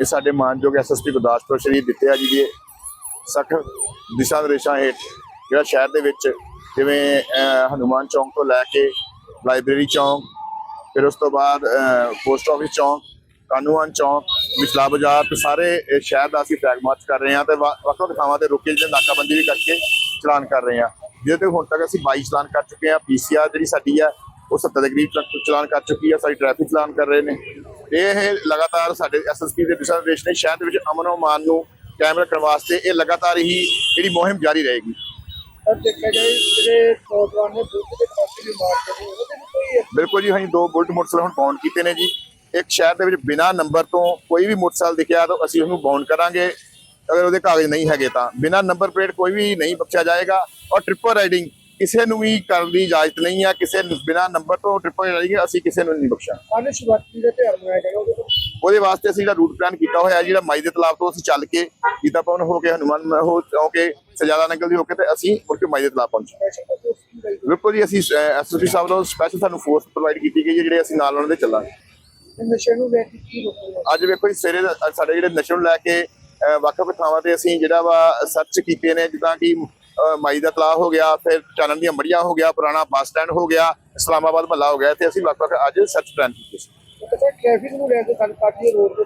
ਇਹ ਸਾਡੇ ਮਾਨਯੋਗ ਐਸਐਸਪੀ ਗੁਰਦਾਸਪੁਰ ਸ਼੍ਰੀ ਦਿੱਤਿਆ ਜੀ ਦੇ ਸਖਤ ਦਿਸ਼ਾ ਨਿਰਦੇਸ਼ਾਂ ਹੇਠ ਜਿਹੜਾ ਸ਼ਹਿਰ ਦੇ ਵਿੱਚ ਜਿਵੇਂ ਅਹ, ਹਨੂਮਾਨ ਚੌਂਕ ਤੋਂ ਲੈ ਕੇ ਲਾਇਬ੍ਰੇਰੀ ਚੌਂਕ ਫਿਰ ਉਸ ਤੋਂ ਬਾਅਦ ਪੋਸਟ ਆਫਿਸ ਚੌਂਕ ਕਾਨੂੰਨ ਚੌਂਕ ਵਿਚਲਾ ਬਾਜ਼ਾਰ ਤੇ ਸਾਰੇ ਸ਼ਹਿਰ ਦਾ ਅਸੀਂ ਫਲੈਗ ਮਾਰਚ ਕਰ ਰਹੇ ਹਾਂ ਤੇ ਵੱਖ ਵੱਖ ਥਾਵਾਂ ਤੇ ਰੁਕੇ ਜਿਹੜੇ ਨਾਕਾਬੰਦੀ ਵੀ ਕਰਕੇ ਚਲਾਨ ਕਰ ਰਹੇ ਹਾਂ। ਜਿਹਦੇ ਤੇ ਹੁਣ ਤੱਕ ਅਸੀਂ 22 ਚਲਾਨ ਕਰ ਚੁੱਕੇ ਹਾਂ ਪੀਸੀਆਰ ਜਿਹੜੀ ਸਾਡੀ ਆ ਉਹ 70 ਦੇ ਕਰੀਬ ਚਲਾਨ ਕਰ ਚੁੱਕੀ ਆ ਸਾਡੀ ਟ੍ਰੈਫਿਕ ਚਲਾਨ ਕਰ ਰਹੇ ਨੇ। ਇਹ ਲਗਾਤਾਰ ਸਾਡੇ ਐਸਐਸਪੀ ਦੇ ਦਿਸ਼ਾ ਨਿਰਦੇਸ਼ ਨੇ ਸ਼ਹਿਰ ਦੇ ਵਿੱਚ ਅਮਨ ਅਮਾਨ ਨੂੰ ਕਾਇਮ ਰੱਖਣ ਵਾਸਤੇ ਇਹ ਲਗਾਤਾਰ ਹੀ ਜਿਹੜੀ ਮੁਹਿੰਮ ਜਾਰੀ ਰਹੇਗੀ। ਬਿਲਕੁਲ ਜੀ ਅਸੀਂ ਦੋ ਬੁਲਟ ਮੋਟਰਸਾਈਕਲ ਹੁਣ ਬਾਉਂਡ ਕੀਤੇ ਨੇ ਜੀ। ਇੱਕ ਸ਼ਹਿਰ ਦੇ ਵਿੱਚ ਬਿਨਾਂ ਨੰਬਰ ਤੋਂ ਕੋਈ ਵੀ ਮੋਟਰਸਾਈਕਲ ਦਿਖਿਆ ਤਾਂ ਅਸੀਂ ਉਹਨੂੰ ਬਾਉਂਡ ਕਰਾਂਗੇ। ਅਗਰ ਉਹਦੇ ਕਾਗਜ਼ ਨਹੀਂ ਹੈਗੇ ਤਾਂ ਬਿਨਾਂ ਨੰਬਰ ਪਲੇਟ ਕੋਈ ਵੀ ਨਹੀਂ ਬਖਸ਼ਿਆ ਜਾਏਗਾ। ਔਰ ਟ੍ਰਿਪਲ ਰਾਈਡਿੰਗ ਕਿਸੇ ਨੂੰ ਵੀ ਕਰਨ ਦੀ ਇਜਾਜ਼ਤ ਨਹੀਂ ਹੈ ਕਿਸੇ ਨੂੰ ਬਿਨਾਂ ਨੰਬਰ ਤੋਂ ਟ੍ਰਿਪਲ ਰਾਈਡਿੰਗ ਅਸੀਂ ਕਿਸੇ ਨੂੰ ਨਹੀਂ ਬਖਸ਼ਾਂ ਆਨੇ ਸ਼ਿਵਰਾਤਰੀ ਦੇ ਤਿਉਹਾਰ ਮਨਾਇਆ ਜਾਏਗਾ ਉਹਦੇ ਉਹਦੇ ਵਾਸਤੇ ਅਸੀਂ ਜਿਹੜਾ ਰੂਟ ਪਲਾਨ ਕੀਤਾ ਹੋਇਆ ਹੈ, ਜਿਹੜਾ ਮਾਈ ਦੇ ਤਲਾਬ ਤੋਂ ਅਸੀਂ ਚੱਲ ਕੇ ਗੀਤਾ ਭਵਨ ਹੋ ਕੇ ਹਨੂਮਾਨ ਹੋ ਕੇ ਸਜਾਦਾ ਨੰਗਲ ਦੀ ਹੋ ਕੇ ਤੇ ਅਸੀਂ ਮੁੜ ਕੇ ਮਾਈ ਦੇ ਤਲਾਬ ਪਹੁੰਚੇ। ਬਿਲਕੁਲ ਜੀ ਅਸੀਂ ਐਸਐਸਪੀ ਸਾਹਿਬ ਵੱਲੋਂ ਸਪੈਸ਼ਲ ਸਾਨੂੰ ਫੋਰਸ ਪ੍ਰੋਵਾਈਡ ਕੀਤੀ ਗਈ ਹੈ ਜਿਹੜੇ ਅਸੀਂ ਨਾਲ ਉਹਨਾਂ ਦੇ ਚੱਲਾਂਗੇ। ਤੇ ਨਸ਼ੇ ਨੂੰ ਲੈ ਕੇ ਕੀ ਰੋਕੂਗਾ ਅੱਜ ਵੇਖੋ ਜੀ ਸਵੇਰੇ ਸਾਡੇ ਜਿਹੜੇ ਨਸ਼ੇ ਨੂੰ ਲੈ ਕੇ ਅਹ, ਵੱਖ-ਵੱਖ ਥਾਵਾਂ ਤੇ ਅਸੀਂ ਜਿਹੜਾ ਵਾ ਸਰਚ ਕੀਤੇ ਨੇ ਜਿੱਦਾਂ ਕਿ ਮਾਈ ਦਾ ਤਲਾਅ ਹੋ ਗਿਆ ਫਿਰ ਚਾਨਣ ਦੀਆਂ ਮੜੀਆਂ ਹੋ ਗਿਆ ਪੁਰਾਣਾ ਬੱਸ ਸਟੈਂਡ ਹੋ ਗਿਆ ਇਸਲਾਮਾਬਾਦ ਮਹੱਲਾ ਹੋ ਗਿਆ ਇੱਥੇ ਅਸੀਂ ਵੱਖ-ਵੱਖ ਅੱਜ ਸਰਚ ਪਲਾਨ ਕੀਤੇ ਸੀ। ਤੇ ਟ੍ਰੈਫਿਕ ਨੂੰ ਲੈ ਕੇ ਰੋਡ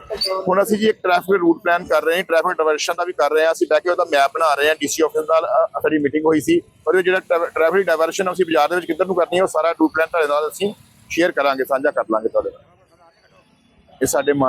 ਹੁਣ ਅਸੀਂ ਜੀ ਇੱਕ ਟ੍ਰੈਫਿਕ ਰੂਟ ਪਲਾਨ ਕਰ ਰਹੇ ਹਾਂ ਟ੍ਰੈਫਿਕ ਡਾਇਵਰਸ਼ਨ ਦਾ ਵੀ ਕਰ ਰਹੇ ਹਾਂ ਅਸੀਂ ਬਹਿ ਕੇ ਉਹਦਾ ਮੈਪ ਬਣਾ ਰਹੇ ਹਾਂ ਡੀਸੀ ਆਫਿਸ ਨਾਲ ਸਾਡੀ ਮੀਟਿੰਗ ਹੋਈ ਸੀ ਔਰ ਇਹ ਜਿਹੜਾ ਟ੍ਰੈਫਿਕ ਡਾਇਵਰਸ਼ਨ ਅਸੀਂ ਬਾਜ਼ਾਰ ਦੇ ਵਿੱਚ ਕਿੱਧਰ ਨੂੰ ਕਰਨੀ ਹੈ ਉਹ ਸਾਰਾ ਰੂਟ ਪਲਾਨ ਤੁਹਾਡੇ ਨਾਲ ਅਸੀਂ ਸ਼ੇਅਰ ਕਰਾਂਗੇ ਸਾਂਝਾ ਕਰ ਲਾਂਗੇ ਤੁਹਾਡੇ ਨਾਲ। ਇਹ ਸਾਡੇ